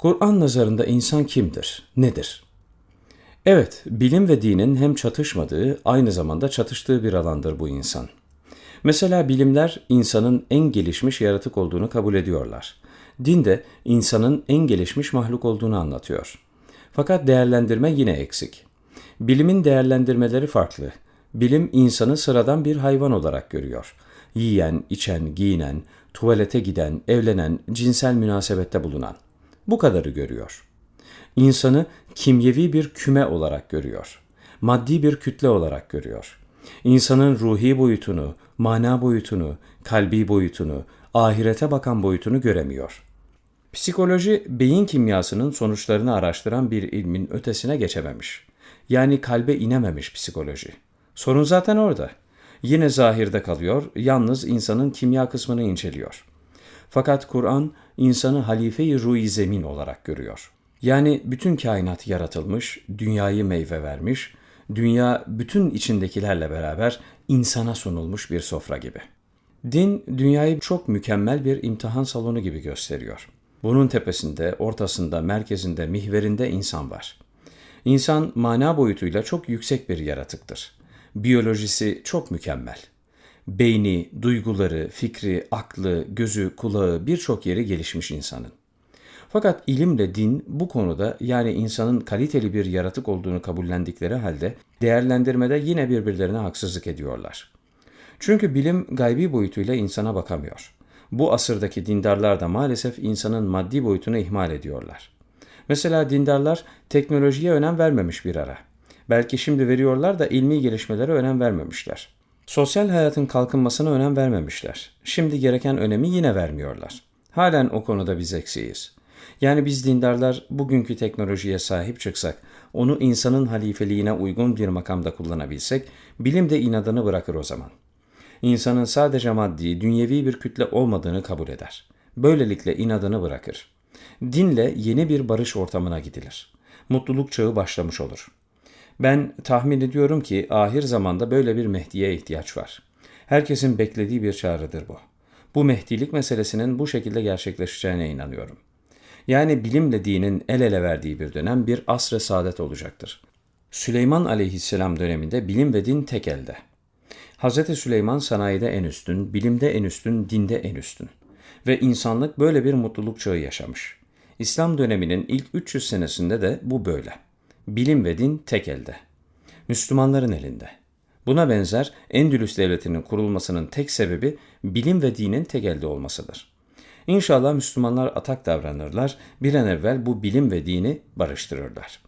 Kur'an nazarında insan kimdir, nedir? Evet, bilim ve dinin hem çatışmadığı, aynı zamanda çatıştığı bir alandır bu insan. Mesela bilimler insanın en gelişmiş yaratık olduğunu kabul ediyorlar. Din de insanın en gelişmiş mahluk olduğunu anlatıyor. Fakat değerlendirme yine eksik. Bilimin değerlendirmeleri farklı. Bilim insanı sıradan bir hayvan olarak görüyor. Yiyen, içen, giyinen, tuvalete giden, evlenen, cinsel münasebette bulunan. Bu kadarı görüyor. İnsanı kimyevi bir küme olarak görüyor. Maddi bir kütle olarak görüyor. İnsanın ruhi boyutunu, mana boyutunu, kalbi boyutunu, ahirete bakan boyutunu göremiyor. Psikoloji, beyin kimyasının sonuçlarını araştıran bir ilmin ötesine geçememiş. Yani kalbe inememiş psikoloji. Sorun zaten orada. Yine zahirde kalıyor, yalnız insanın kimya kısmını inceliyor. Fakat Kur'an insanı halife-i ruh zemin olarak görüyor. Yani bütün kainat yaratılmış, dünyayı meyve vermiş, dünya bütün içindekilerle beraber insana sunulmuş bir sofra gibi. Din dünyayı çok mükemmel bir imtihan salonu gibi gösteriyor. Bunun tepesinde, ortasında, merkezinde, mihverinde insan var. İnsan mana boyutuyla çok yüksek bir yaratıktır. Biyolojisi çok mükemmel. Beyni, duyguları, fikri, aklı, gözü, kulağı birçok yeri gelişmiş insanın. Fakat ilimle din bu konuda yani insanın kaliteli bir yaratık olduğunu kabullendikleri halde değerlendirmede yine birbirlerine haksızlık ediyorlar. Çünkü bilim gaybi boyutuyla insana bakamıyor. Bu asırdaki dindarlar da maalesef insanın maddi boyutunu ihmal ediyorlar. Mesela dindarlar teknolojiye önem vermemiş bir ara. Belki şimdi veriyorlar da ilmi gelişmelere önem vermemişler. Sosyal hayatın kalkınmasına önem vermemişler. Şimdi gereken önemi yine vermiyorlar. Halen o konuda biz eksiyiz. Yani biz dindarlar bugünkü teknolojiye sahip çıksak, onu insanın halifeliğine uygun bir makamda kullanabilsek, bilim de inadını bırakır o zaman. İnsanın sadece maddi, dünyevi bir kütle olmadığını kabul eder. Böylelikle inadını bırakır. Dinle yeni bir barış ortamına gidilir. Mutluluk çağı başlamış olur. Ben tahmin ediyorum ki ahir zamanda böyle bir Mehdi'ye ihtiyaç var. Herkesin beklediği bir çağrıdır bu. Bu Mehdilik meselesinin bu şekilde gerçekleşeceğine inanıyorum. Yani bilimle dinin el ele verdiği bir dönem bir asr-ı saadet olacaktır. Süleyman aleyhisselam döneminde bilim ve din tek elde. Hz. Süleyman sanayide en üstün, bilimde en üstün, dinde en üstün. Ve insanlık böyle bir mutluluk çağı yaşamış. İslam döneminin ilk 300 senesinde de bu böyle. Bilim ve din tek elde. Müslümanların elinde. Buna benzer Endülüs devletinin kurulmasının tek sebebi bilim ve dinin tek elde olmasıdır. İnşallah Müslümanlar atak davranırlar, bir an evvel bu bilim ve dini barıştırırlar.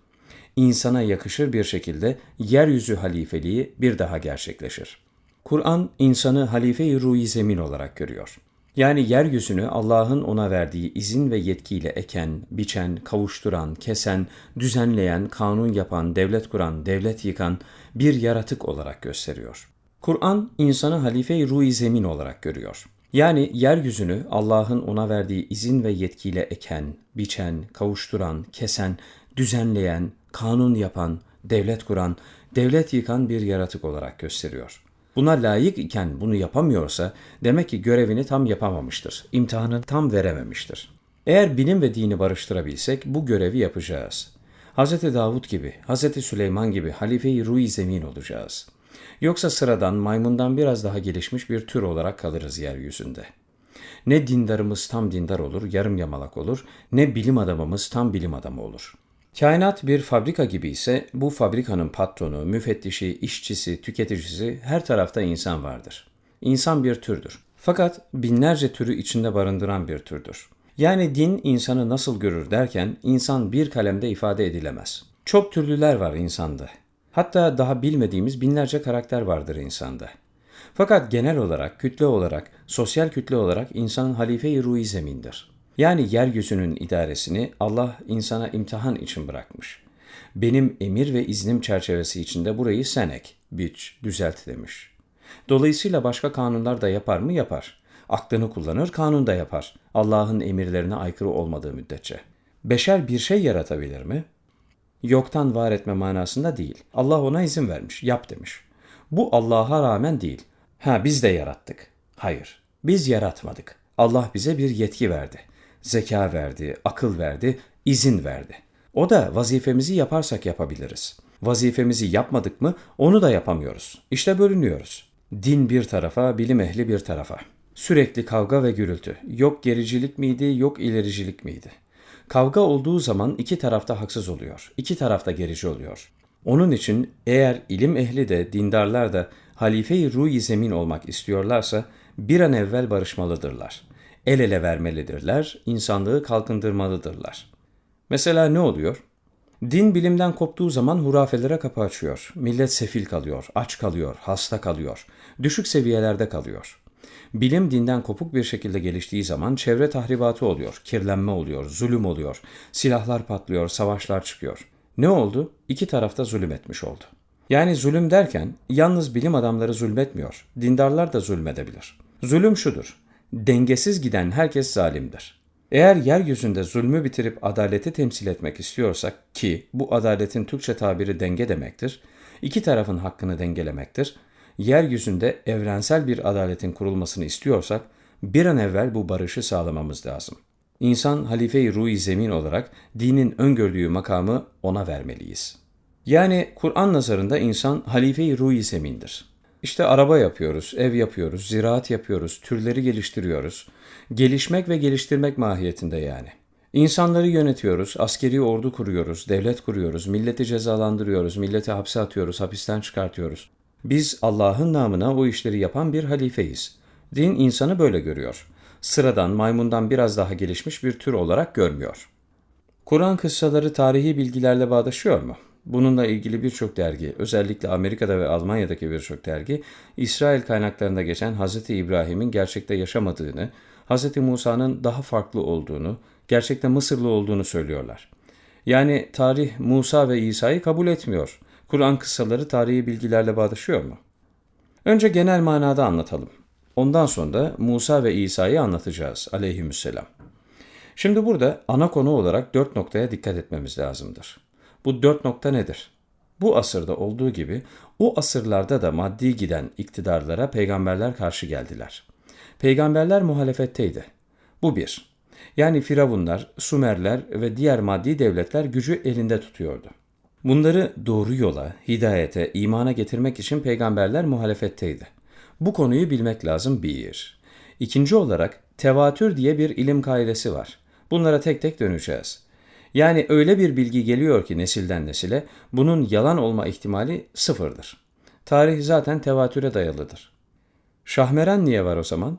İnsana yakışır bir şekilde yeryüzü halifeliği bir daha gerçekleşir. Kur'an insanı halife-i ruhi zemin olarak görüyor. Yani yeryüzünü Allah'ın ona verdiği izin ve yetkiyle eken, biçen, kavuşturan, kesen, düzenleyen, kanun yapan, devlet kuran, devlet yıkan bir yaratık olarak gösteriyor. Kur'an insanı halife-i ruhi zemin olarak görüyor. Yani yeryüzünü Allah'ın ona verdiği izin ve yetkiyle eken, biçen, kavuşturan, kesen, düzenleyen, kanun yapan, devlet kuran, devlet yıkan bir yaratık olarak gösteriyor. Buna layık iken bunu yapamıyorsa demek ki görevini tam yapamamıştır. İmtihanını tam verememiştir. Eğer bilim ve dini barıştırabilsek bu görevi yapacağız. Hz. Davud gibi, Hz. Süleyman gibi halife-i ruh zemin olacağız. Yoksa sıradan maymundan biraz daha gelişmiş bir tür olarak kalırız yeryüzünde. Ne dindarımız tam dindar olur, yarım yamalak olur, ne bilim adamımız tam bilim adamı olur. Kainat bir fabrika gibi ise bu fabrikanın patronu, müfettişi, işçisi, tüketicisi her tarafta insan vardır. İnsan bir türdür. Fakat binlerce türü içinde barındıran bir türdür. Yani din insanı nasıl görür derken insan bir kalemde ifade edilemez. Çok türlüler var insanda. Hatta daha bilmediğimiz binlerce karakter vardır insanda. Fakat genel olarak, kütle olarak, sosyal kütle olarak insan halife-i ruhi zemindir. Yani yeryüzünün idaresini Allah insana imtihan için bırakmış. Benim emir ve iznim çerçevesi içinde burayı sen ek, biç, düzelt demiş. Dolayısıyla başka kanunlar da yapar mı? Yapar. Aklını kullanır, kanun da yapar. Allah'ın emirlerine aykırı olmadığı müddetçe. Beşer bir şey yaratabilir mi? Yoktan var etme manasında değil. Allah ona izin vermiş, yap demiş. Bu Allah'a rağmen değil. Ha biz de yarattık. Hayır, biz yaratmadık. Allah bize bir yetki verdi. Zeka verdi, akıl verdi, izin verdi. O da vazifemizi yaparsak yapabiliriz. Vazifemizi yapmadık mı onu da yapamıyoruz. İşte bölünüyoruz. Din bir tarafa, bilim ehli bir tarafa. Sürekli kavga ve gürültü. Yok gericilik miydi, yok ilericilik miydi? Kavga olduğu zaman iki tarafta haksız oluyor. iki tarafta gerici oluyor. Onun için eğer ilim ehli de dindarlar da halife-i ruh zemin olmak istiyorlarsa bir an evvel barışmalıdırlar. El ele vermelidirler, insanlığı kalkındırmalıdırlar. Mesela ne oluyor? Din bilimden koptuğu zaman hurafelere kapı açıyor. Millet sefil kalıyor, aç kalıyor, hasta kalıyor, düşük seviyelerde kalıyor. Bilim dinden kopuk bir şekilde geliştiği zaman çevre tahribatı oluyor, kirlenme oluyor, zulüm oluyor, silahlar patlıyor, savaşlar çıkıyor. Ne oldu? İki tarafta zulüm etmiş oldu. Yani zulüm derken yalnız bilim adamları zulmetmiyor, dindarlar da zulmedebilir. Zulüm şudur, dengesiz giden herkes zalimdir. Eğer yeryüzünde zulmü bitirip adaleti temsil etmek istiyorsak ki bu adaletin Türkçe tabiri denge demektir, iki tarafın hakkını dengelemektir, yeryüzünde evrensel bir adaletin kurulmasını istiyorsak bir an evvel bu barışı sağlamamız lazım. İnsan halife-i ruh zemin olarak dinin öngördüğü makamı ona vermeliyiz. Yani Kur'an nazarında insan halife-i ruh zemindir. İşte araba yapıyoruz, ev yapıyoruz, ziraat yapıyoruz, türleri geliştiriyoruz. Gelişmek ve geliştirmek mahiyetinde yani. İnsanları yönetiyoruz, askeri ordu kuruyoruz, devlet kuruyoruz, milleti cezalandırıyoruz, milleti hapse atıyoruz, hapisten çıkartıyoruz. Biz Allah'ın namına o işleri yapan bir halifeyiz. Din insanı böyle görüyor. Sıradan, maymundan biraz daha gelişmiş bir tür olarak görmüyor. Kur'an kıssaları tarihi bilgilerle bağdaşıyor mu? Bununla ilgili birçok dergi, özellikle Amerika'da ve Almanya'daki birçok dergi, İsrail kaynaklarında geçen Hz. İbrahim'in gerçekte yaşamadığını, Hz. Musa'nın daha farklı olduğunu, gerçekte Mısırlı olduğunu söylüyorlar. Yani tarih Musa ve İsa'yı kabul etmiyor. Kur'an kıssaları tarihi bilgilerle bağdaşıyor mu? Önce genel manada anlatalım. Ondan sonra Musa ve İsa'yı anlatacağız aleyhisselam. Şimdi burada ana konu olarak dört noktaya dikkat etmemiz lazımdır. Bu dört nokta nedir? Bu asırda olduğu gibi o asırlarda da maddi giden iktidarlara peygamberler karşı geldiler. Peygamberler muhalefetteydi. Bu bir. Yani Firavunlar, Sümerler ve diğer maddi devletler gücü elinde tutuyordu. Bunları doğru yola, hidayete, imana getirmek için peygamberler muhalefetteydi. Bu konuyu bilmek lazım bir. İkinci olarak tevatür diye bir ilim kaidesi var. Bunlara tek tek döneceğiz. Yani öyle bir bilgi geliyor ki nesilden nesile bunun yalan olma ihtimali sıfırdır. Tarih zaten tevatüre dayalıdır. Şahmeran niye var o zaman?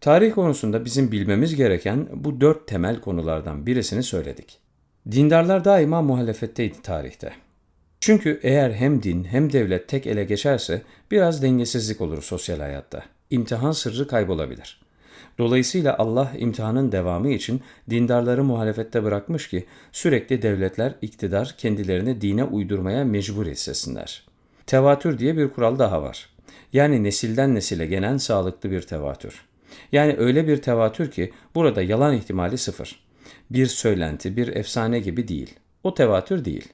Tarih konusunda bizim bilmemiz gereken bu dört temel konulardan birisini söyledik. Dindarlar daima muhalefetteydi tarihte. Çünkü eğer hem din hem devlet tek ele geçerse biraz dengesizlik olur sosyal hayatta. İmtihan sırrı kaybolabilir. Dolayısıyla Allah imtihanın devamı için dindarları muhalefette bırakmış ki sürekli devletler, iktidar kendilerini dine uydurmaya mecbur hissetsinler. Tevatür diye bir kural daha var. Yani nesilden nesile gelen sağlıklı bir tevatür. Yani öyle bir tevatür ki burada yalan ihtimali sıfır. Bir söylenti, bir efsane gibi değil. O tevatür değil.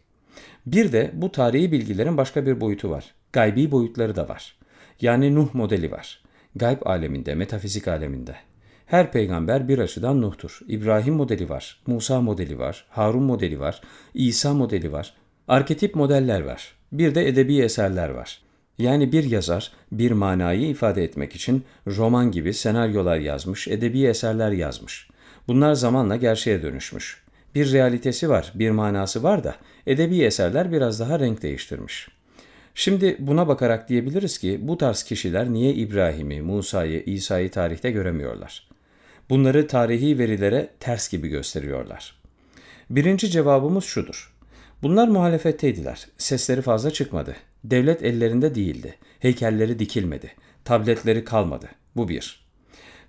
Bir de bu tarihi bilgilerin başka bir boyutu var. Gaybi boyutları da var. Yani Nuh modeli var. Gayb aleminde, metafizik aleminde. Her peygamber bir açıdan Nuh'tur. İbrahim modeli var, Musa modeli var, Harun modeli var, İsa modeli var. Arketip modeller var. Bir de edebi eserler var. Yani bir yazar bir manayı ifade etmek için roman gibi senaryolar yazmış, edebi eserler yazmış. Bunlar zamanla gerçeğe dönüşmüş. Bir realitesi var, bir manası var da edebi eserler biraz daha renk değiştirmiş. Şimdi buna bakarak diyebiliriz ki bu tarz kişiler niye İbrahim'i, Musa'yı, İsa'yı tarihte göremiyorlar? Bunları tarihi verilere ters gibi gösteriyorlar. Birinci cevabımız şudur. Bunlar muhalefetteydiler. Sesleri fazla çıkmadı. Devlet ellerinde değildi. Heykelleri dikilmedi. Tabletleri kalmadı. Bu bir.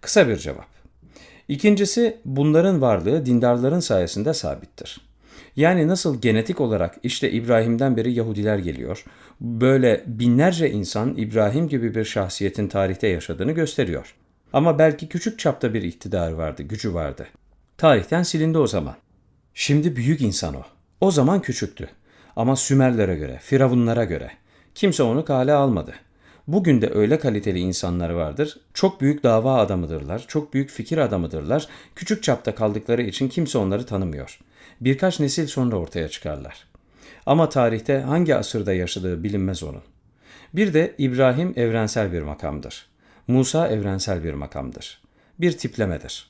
Kısa bir cevap. İkincisi bunların varlığı dindarların sayesinde sabittir. Yani nasıl genetik olarak işte İbrahim'den beri Yahudiler geliyor. Böyle binlerce insan İbrahim gibi bir şahsiyetin tarihte yaşadığını gösteriyor. Ama belki küçük çapta bir iktidar vardı, gücü vardı. Tarihten silindi o zaman. Şimdi büyük insan o. O zaman küçüktü. Ama Sümerlere göre, Firavunlara göre. Kimse onu kale almadı. Bugün de öyle kaliteli insanlar vardır. Çok büyük dava adamıdırlar, çok büyük fikir adamıdırlar. Küçük çapta kaldıkları için kimse onları tanımıyor. Birkaç nesil sonra ortaya çıkarlar. Ama tarihte hangi asırda yaşadığı bilinmez onun. Bir de İbrahim evrensel bir makamdır. Musa evrensel bir makamdır. Bir tiplemedir.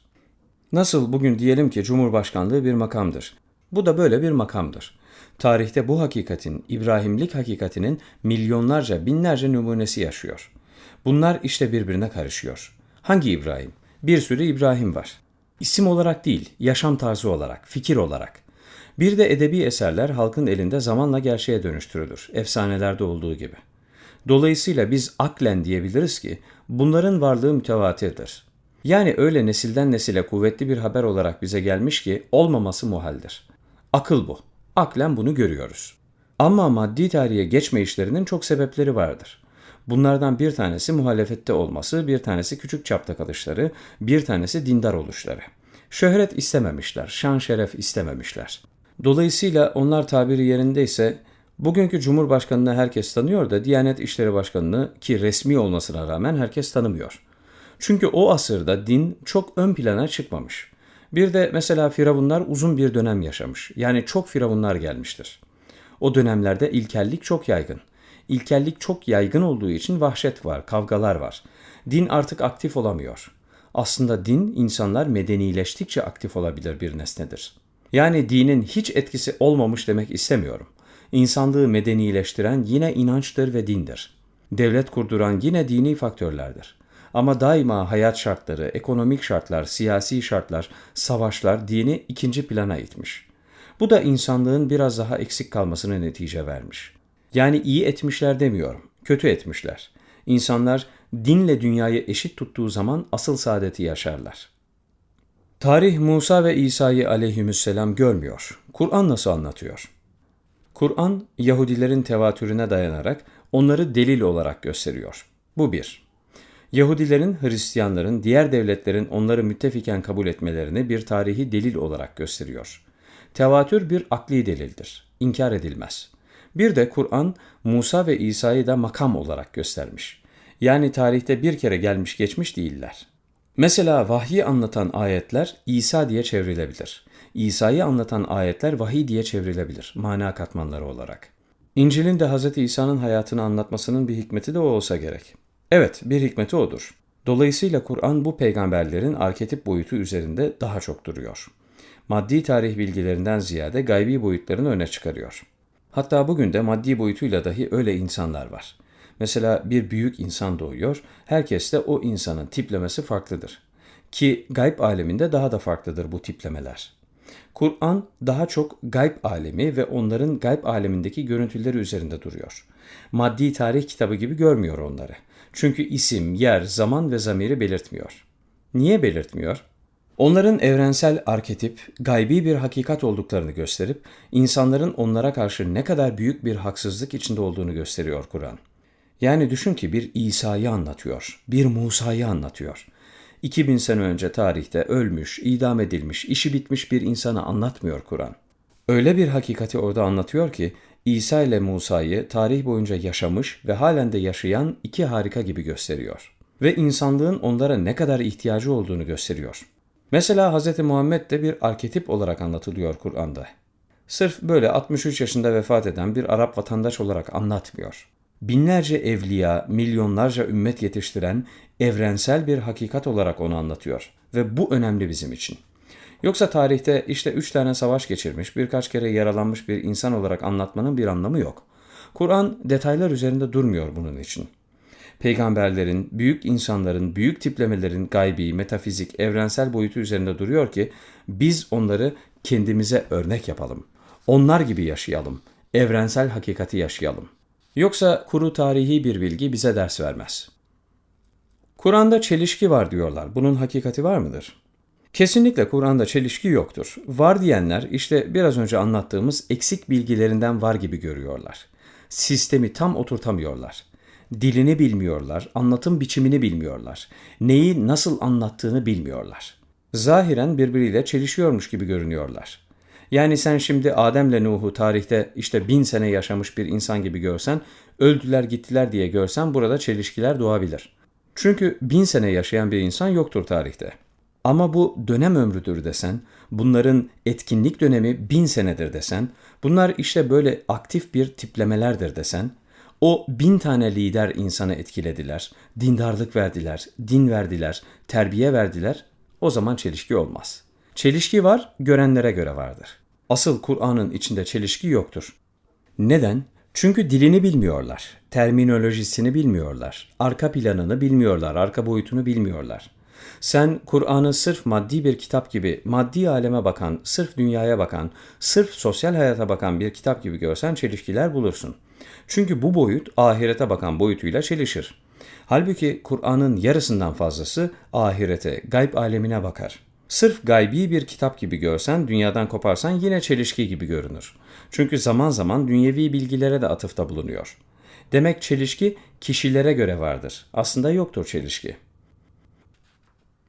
Nasıl bugün diyelim ki Cumhurbaşkanlığı bir makamdır. Bu da böyle bir makamdır. Tarihte bu hakikatin, İbrahimlik hakikatinin milyonlarca, binlerce numunesi yaşıyor. Bunlar işte birbirine karışıyor. Hangi İbrahim? Bir sürü İbrahim var. İsim olarak değil, yaşam tarzı olarak, fikir olarak. Bir de edebi eserler halkın elinde zamanla gerçeğe dönüştürülür, efsanelerde olduğu gibi. Dolayısıyla biz aklen diyebiliriz ki bunların varlığı mütevatirdir. Yani öyle nesilden nesile kuvvetli bir haber olarak bize gelmiş ki olmaması muhaldir. Akıl bu. Aklen bunu görüyoruz. Ama maddi tarihe geçme işlerinin çok sebepleri vardır. Bunlardan bir tanesi muhalefette olması, bir tanesi küçük çapta kalışları, bir tanesi dindar oluşları. Şöhret istememişler, şan şeref istememişler. Dolayısıyla onlar tabiri yerindeyse bugünkü Cumhurbaşkanını herkes tanıyor da Diyanet İşleri Başkanı'nı ki resmi olmasına rağmen herkes tanımıyor. Çünkü o asırda din çok ön plana çıkmamış. Bir de mesela firavunlar uzun bir dönem yaşamış. Yani çok firavunlar gelmiştir. O dönemlerde ilkellik çok yaygın. İlkellik çok yaygın olduğu için vahşet var, kavgalar var. Din artık aktif olamıyor. Aslında din insanlar medenileştikçe aktif olabilir bir nesnedir. Yani dinin hiç etkisi olmamış demek istemiyorum. İnsanlığı medenileştiren yine inançtır ve dindir. Devlet kurduran yine dini faktörlerdir. Ama daima hayat şartları, ekonomik şartlar, siyasi şartlar, savaşlar dini ikinci plana itmiş. Bu da insanlığın biraz daha eksik kalmasına netice vermiş. Yani iyi etmişler demiyorum, kötü etmişler. İnsanlar dinle dünyayı eşit tuttuğu zaman asıl saadeti yaşarlar. Tarih Musa ve İsa'yı aleyhisselam görmüyor. Kur'an nasıl anlatıyor? Kur'an Yahudilerin tevatürüne dayanarak onları delil olarak gösteriyor. Bu bir. Yahudilerin, Hristiyanların, diğer devletlerin onları müttefiken kabul etmelerini bir tarihi delil olarak gösteriyor. Tevatür bir akli delildir. İnkar edilmez. Bir de Kur'an Musa ve İsa'yı da makam olarak göstermiş. Yani tarihte bir kere gelmiş geçmiş değiller. Mesela vahyi anlatan ayetler İsa diye çevrilebilir. İsa'yı anlatan ayetler vahiy diye çevrilebilir mana katmanları olarak. İncil'in de Hz. İsa'nın hayatını anlatmasının bir hikmeti de o olsa gerek. Evet, bir hikmeti odur. Dolayısıyla Kur'an bu peygamberlerin arketip boyutu üzerinde daha çok duruyor. Maddi tarih bilgilerinden ziyade gaybi boyutlarını öne çıkarıyor. Hatta bugün de maddi boyutuyla dahi öyle insanlar var. Mesela bir büyük insan doğuyor, herkes de o insanın tiplemesi farklıdır. Ki gayb aleminde daha da farklıdır bu tiplemeler. Kur'an daha çok gayb alemi ve onların gayb alemindeki görüntüleri üzerinde duruyor. Maddi tarih kitabı gibi görmüyor onları. Çünkü isim, yer, zaman ve zamiri belirtmiyor. Niye belirtmiyor? Onların evrensel arketip, gaybi bir hakikat olduklarını gösterip, insanların onlara karşı ne kadar büyük bir haksızlık içinde olduğunu gösteriyor Kur'an. Yani düşün ki bir İsa'yı anlatıyor, bir Musa'yı anlatıyor. 2000 sene önce tarihte ölmüş, idam edilmiş, işi bitmiş bir insanı anlatmıyor Kur'an. Öyle bir hakikati orada anlatıyor ki İsa ile Musa'yı tarih boyunca yaşamış ve halen de yaşayan iki harika gibi gösteriyor. Ve insanlığın onlara ne kadar ihtiyacı olduğunu gösteriyor. Mesela Hz. Muhammed de bir arketip olarak anlatılıyor Kur'an'da. Sırf böyle 63 yaşında vefat eden bir Arap vatandaş olarak anlatmıyor. Binlerce evliya, milyonlarca ümmet yetiştiren evrensel bir hakikat olarak onu anlatıyor. Ve bu önemli bizim için. Yoksa tarihte işte üç tane savaş geçirmiş, birkaç kere yaralanmış bir insan olarak anlatmanın bir anlamı yok. Kur'an detaylar üzerinde durmuyor bunun için. Peygamberlerin, büyük insanların, büyük tiplemelerin gaybi, metafizik, evrensel boyutu üzerinde duruyor ki biz onları kendimize örnek yapalım. Onlar gibi yaşayalım. Evrensel hakikati yaşayalım. Yoksa kuru tarihi bir bilgi bize ders vermez. Kur'an'da çelişki var diyorlar. Bunun hakikati var mıdır? Kesinlikle Kur'an'da çelişki yoktur. Var diyenler işte biraz önce anlattığımız eksik bilgilerinden var gibi görüyorlar. Sistemi tam oturtamıyorlar. Dilini bilmiyorlar, anlatım biçimini bilmiyorlar. Neyi nasıl anlattığını bilmiyorlar. Zahiren birbiriyle çelişiyormuş gibi görünüyorlar. Yani sen şimdi Adem'le Nuh'u tarihte işte bin sene yaşamış bir insan gibi görsen, öldüler gittiler diye görsen burada çelişkiler doğabilir. Çünkü bin sene yaşayan bir insan yoktur tarihte. Ama bu dönem ömrüdür desen, bunların etkinlik dönemi bin senedir desen, bunlar işte böyle aktif bir tiplemelerdir desen, o bin tane lider insanı etkilediler, dindarlık verdiler, din verdiler, terbiye verdiler, o zaman çelişki olmaz. Çelişki var, görenlere göre vardır. Asıl Kur'an'ın içinde çelişki yoktur. Neden? Çünkü dilini bilmiyorlar, terminolojisini bilmiyorlar, arka planını bilmiyorlar, arka boyutunu bilmiyorlar. Sen Kur'an'ı sırf maddi bir kitap gibi, maddi aleme bakan, sırf dünyaya bakan, sırf sosyal hayata bakan bir kitap gibi görsen çelişkiler bulursun. Çünkü bu boyut ahirete bakan boyutuyla çelişir. Halbuki Kur'an'ın yarısından fazlası ahirete, gayb alemine bakar. Sırf gaybi bir kitap gibi görsen, dünyadan koparsan yine çelişki gibi görünür. Çünkü zaman zaman dünyevi bilgilere de atıfta bulunuyor. Demek çelişki kişilere göre vardır. Aslında yoktur çelişki.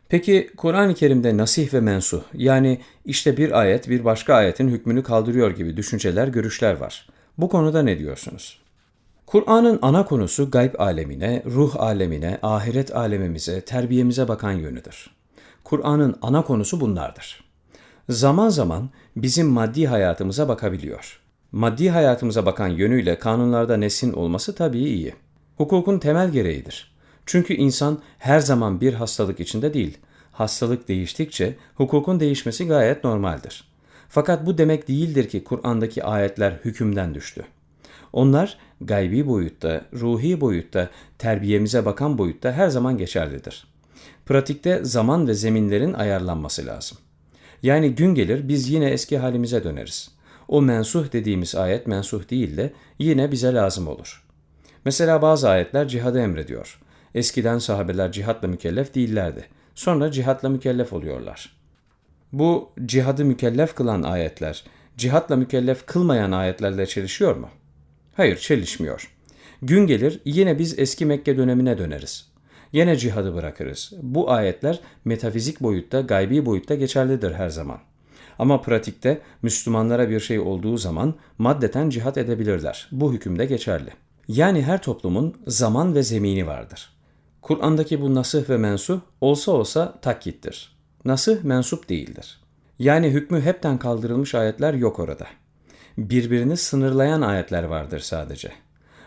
Peki Kur'an-ı Kerim'de nasih ve mensuh yani işte bir ayet bir başka ayetin hükmünü kaldırıyor gibi düşünceler, görüşler var. Bu konuda ne diyorsunuz? Kur'an'ın ana konusu gayb alemine, ruh alemine, ahiret alemimize, terbiyemize bakan yönüdür. Kur'an'ın ana konusu bunlardır. Zaman zaman bizim maddi hayatımıza bakabiliyor. Maddi hayatımıza bakan yönüyle kanunlarda nesin olması tabii iyi. Hukukun temel gereğidir. Çünkü insan her zaman bir hastalık içinde değil. Hastalık değiştikçe hukukun değişmesi gayet normaldir. Fakat bu demek değildir ki Kur'an'daki ayetler hükümden düştü. Onlar gaybi boyutta, ruhi boyutta, terbiyemize bakan boyutta her zaman geçerlidir. Pratikte zaman ve zeminlerin ayarlanması lazım. Yani gün gelir biz yine eski halimize döneriz. O mensuh dediğimiz ayet mensuh değil de yine bize lazım olur. Mesela bazı ayetler cihadı emrediyor. Eskiden sahabeler cihatla mükellef değillerdi. Sonra cihatla mükellef oluyorlar. Bu cihadı mükellef kılan ayetler, cihatla mükellef kılmayan ayetlerle çelişiyor mu? Hayır, çelişmiyor. Gün gelir yine biz eski Mekke dönemine döneriz. Yine cihadı bırakırız. Bu ayetler metafizik boyutta, gaybi boyutta geçerlidir her zaman. Ama pratikte Müslümanlara bir şey olduğu zaman maddeten cihat edebilirler. Bu hükümde geçerli. Yani her toplumun zaman ve zemini vardır. Kur'an'daki bu nasih ve mensuh olsa olsa takkittir. Nasih mensup değildir. Yani hükmü hepten kaldırılmış ayetler yok orada. Birbirini sınırlayan ayetler vardır sadece.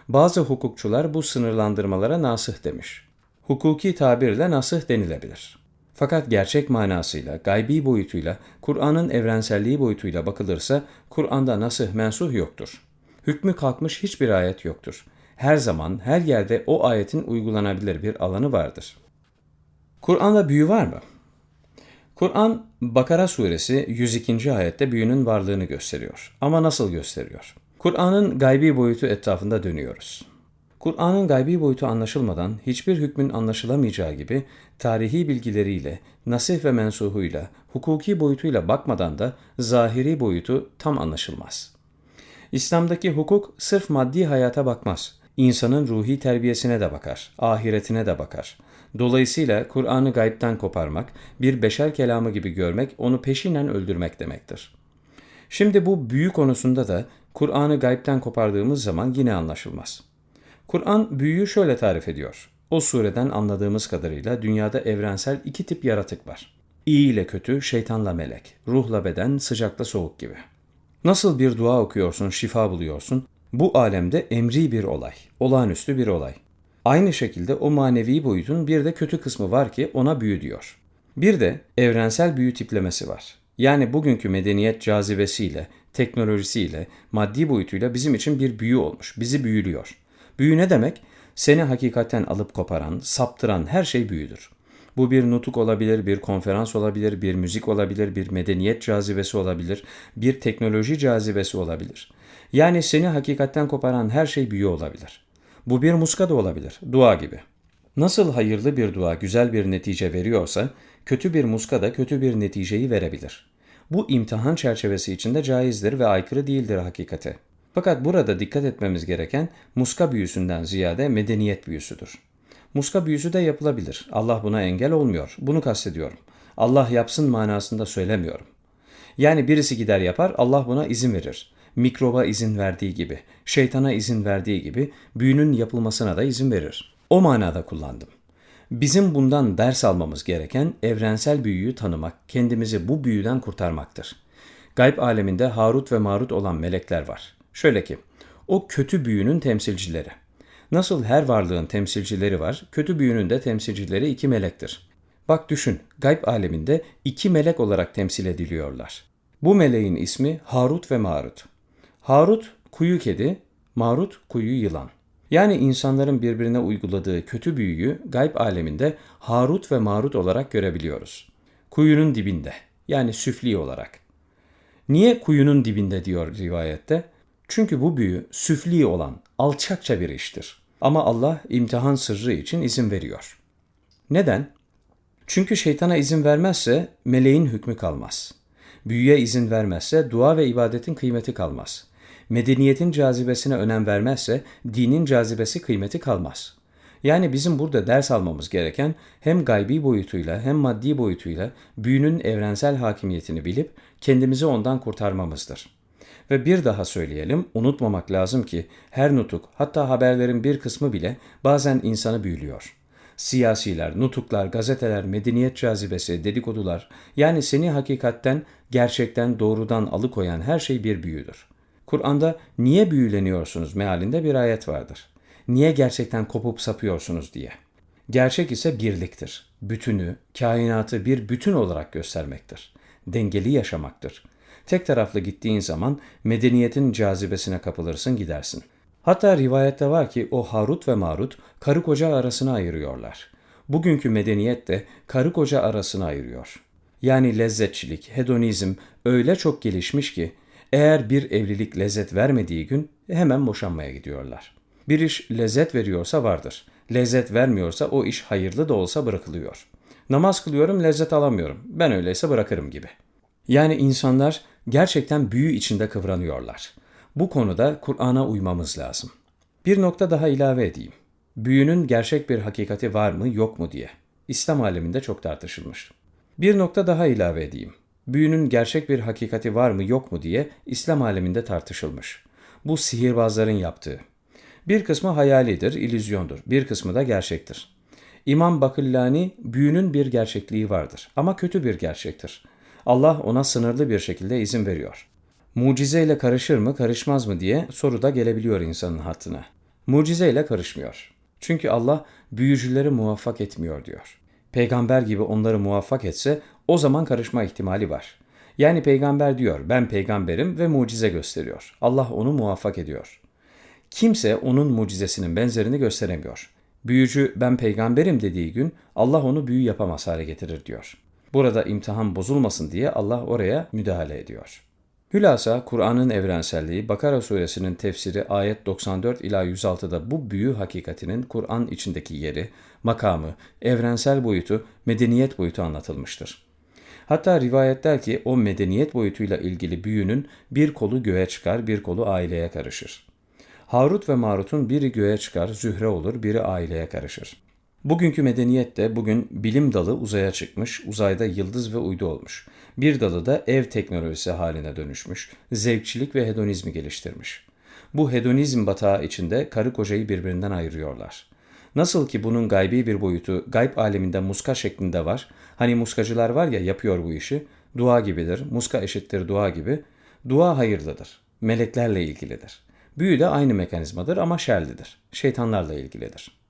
Bazı hukukçular bu sınırlandırmalara nasih demiş. Hukuki tabirle nasih denilebilir. Fakat gerçek manasıyla, gaybi boyutuyla, Kur'an'ın evrenselliği boyutuyla bakılırsa Kur'an'da nasih mensuh yoktur. Hükmü kalkmış hiçbir ayet yoktur her zaman her yerde o ayetin uygulanabilir bir alanı vardır. Kur'an'da büyü var mı? Kur'an Bakara suresi 102. ayette büyünün varlığını gösteriyor. Ama nasıl gösteriyor? Kur'an'ın gaybi boyutu etrafında dönüyoruz. Kur'an'ın gaybi boyutu anlaşılmadan hiçbir hükmün anlaşılamayacağı gibi tarihi bilgileriyle, nasih ve mensuhuyla, hukuki boyutuyla bakmadan da zahiri boyutu tam anlaşılmaz. İslam'daki hukuk sırf maddi hayata bakmaz insanın ruhi terbiyesine de bakar, ahiretine de bakar. Dolayısıyla Kur'an'ı gaybten koparmak, bir beşer kelamı gibi görmek, onu peşinen öldürmek demektir. Şimdi bu büyü konusunda da Kur'an'ı gaybten kopardığımız zaman yine anlaşılmaz. Kur'an büyüyü şöyle tarif ediyor. O sureden anladığımız kadarıyla dünyada evrensel iki tip yaratık var. İyi ile kötü, şeytanla melek, ruhla beden, sıcakla soğuk gibi. Nasıl bir dua okuyorsun, şifa buluyorsun, bu alemde emri bir olay, olağanüstü bir olay. Aynı şekilde o manevi boyutun bir de kötü kısmı var ki ona büyü diyor. Bir de evrensel büyü tiplemesi var. Yani bugünkü medeniyet cazibesiyle, teknolojisiyle, maddi boyutuyla bizim için bir büyü olmuş, bizi büyülüyor. Büyü ne demek? Seni hakikaten alıp koparan, saptıran her şey büyüdür. Bu bir nutuk olabilir, bir konferans olabilir, bir müzik olabilir, bir medeniyet cazibesi olabilir, bir teknoloji cazibesi olabilir. Yani seni hakikatten koparan her şey büyü olabilir. Bu bir muska da olabilir, dua gibi. Nasıl hayırlı bir dua güzel bir netice veriyorsa, kötü bir muska da kötü bir neticeyi verebilir. Bu imtihan çerçevesi içinde caizdir ve aykırı değildir hakikate. Fakat burada dikkat etmemiz gereken muska büyüsünden ziyade medeniyet büyüsüdür. Muska büyüsü de yapılabilir. Allah buna engel olmuyor. Bunu kastediyorum. Allah yapsın manasında söylemiyorum. Yani birisi gider yapar, Allah buna izin verir. Mikroba izin verdiği gibi, şeytana izin verdiği gibi büyünün yapılmasına da izin verir. O manada kullandım. Bizim bundan ders almamız gereken evrensel büyüyü tanımak, kendimizi bu büyüden kurtarmaktır. Gayb aleminde Harut ve Marut olan melekler var. Şöyle ki, o kötü büyünün temsilcileri. Nasıl her varlığın temsilcileri var, kötü büyünün de temsilcileri iki melektir. Bak düşün, gayb aleminde iki melek olarak temsil ediliyorlar. Bu meleğin ismi Harut ve Marut. Harut kuyu kedi, Marut kuyu yılan. Yani insanların birbirine uyguladığı kötü büyüyü gayb aleminde Harut ve Marut olarak görebiliyoruz. Kuyunun dibinde, yani süfli olarak. Niye kuyunun dibinde diyor rivayette? Çünkü bu büyü süfli olan, alçakça bir iştir. Ama Allah imtihan sırrı için izin veriyor. Neden? Çünkü şeytana izin vermezse meleğin hükmü kalmaz. Büyüye izin vermezse dua ve ibadetin kıymeti kalmaz. Medeniyetin cazibesine önem vermezse dinin cazibesi kıymeti kalmaz. Yani bizim burada ders almamız gereken hem gaybi boyutuyla hem maddi boyutuyla büyünün evrensel hakimiyetini bilip kendimizi ondan kurtarmamızdır. Ve bir daha söyleyelim, unutmamak lazım ki her nutuk, hatta haberlerin bir kısmı bile bazen insanı büyülüyor. Siyasiler, nutuklar, gazeteler, medeniyet cazibesi, dedikodular, yani seni hakikatten, gerçekten, doğrudan alıkoyan her şey bir büyüdür. Kur'an'da niye büyüleniyorsunuz mealinde bir ayet vardır. Niye gerçekten kopup sapıyorsunuz diye. Gerçek ise birliktir. Bütünü, kainatı bir bütün olarak göstermektir. Dengeli yaşamaktır. Tek taraflı gittiğin zaman medeniyetin cazibesine kapılırsın gidersin. Hatta rivayette var ki o Harut ve Marut karı koca arasını ayırıyorlar. Bugünkü medeniyet de karı koca arasını ayırıyor. Yani lezzetçilik, hedonizm öyle çok gelişmiş ki eğer bir evlilik lezzet vermediği gün hemen boşanmaya gidiyorlar. Bir iş lezzet veriyorsa vardır. Lezzet vermiyorsa o iş hayırlı da olsa bırakılıyor. Namaz kılıyorum lezzet alamıyorum. Ben öyleyse bırakırım gibi. Yani insanlar gerçekten büyü içinde kıvranıyorlar. Bu konuda Kur'an'a uymamız lazım. Bir nokta daha ilave edeyim. Büyünün gerçek bir hakikati var mı yok mu diye. İslam aleminde çok tartışılmış. Bir nokta daha ilave edeyim. Büyünün gerçek bir hakikati var mı yok mu diye İslam aleminde tartışılmış. Bu sihirbazların yaptığı. Bir kısmı hayalidir, ilüzyondur. Bir kısmı da gerçektir. İmam Bakillani büyünün bir gerçekliği vardır ama kötü bir gerçektir. Allah ona sınırlı bir şekilde izin veriyor. Mucizeyle karışır mı, karışmaz mı diye soru da gelebiliyor insanın hattına. Mucizeyle karışmıyor. Çünkü Allah büyücüleri muvaffak etmiyor diyor. Peygamber gibi onları muvaffak etse o zaman karışma ihtimali var. Yani peygamber diyor ben peygamberim ve mucize gösteriyor. Allah onu muvaffak ediyor. Kimse onun mucizesinin benzerini gösteremiyor. Büyücü ben peygamberim dediği gün Allah onu büyü yapamaz hale getirir diyor. Burada imtihan bozulmasın diye Allah oraya müdahale ediyor. Hülasa Kur'an'ın evrenselliği Bakara suresinin tefsiri ayet 94 ila 106'da bu büyü hakikatinin Kur'an içindeki yeri, makamı, evrensel boyutu, medeniyet boyutu anlatılmıştır. Hatta rivayet der ki o medeniyet boyutuyla ilgili büyünün bir kolu göğe çıkar, bir kolu aileye karışır. Harut ve Marut'un biri göğe çıkar, zühre olur, biri aileye karışır. Bugünkü medeniyet de bugün bilim dalı uzaya çıkmış, uzayda yıldız ve uydu olmuş. Bir dalı da ev teknolojisi haline dönüşmüş, zevkçilik ve hedonizmi geliştirmiş. Bu hedonizm batağı içinde karı kocayı birbirinden ayırıyorlar. Nasıl ki bunun gaybi bir boyutu gayb aleminde muska şeklinde var. Hani muskacılar var ya yapıyor bu işi. Dua gibidir, muska eşittir dua gibi. Dua hayırlıdır, meleklerle ilgilidir. Büyü de aynı mekanizmadır ama şerlidir, şeytanlarla ilgilidir.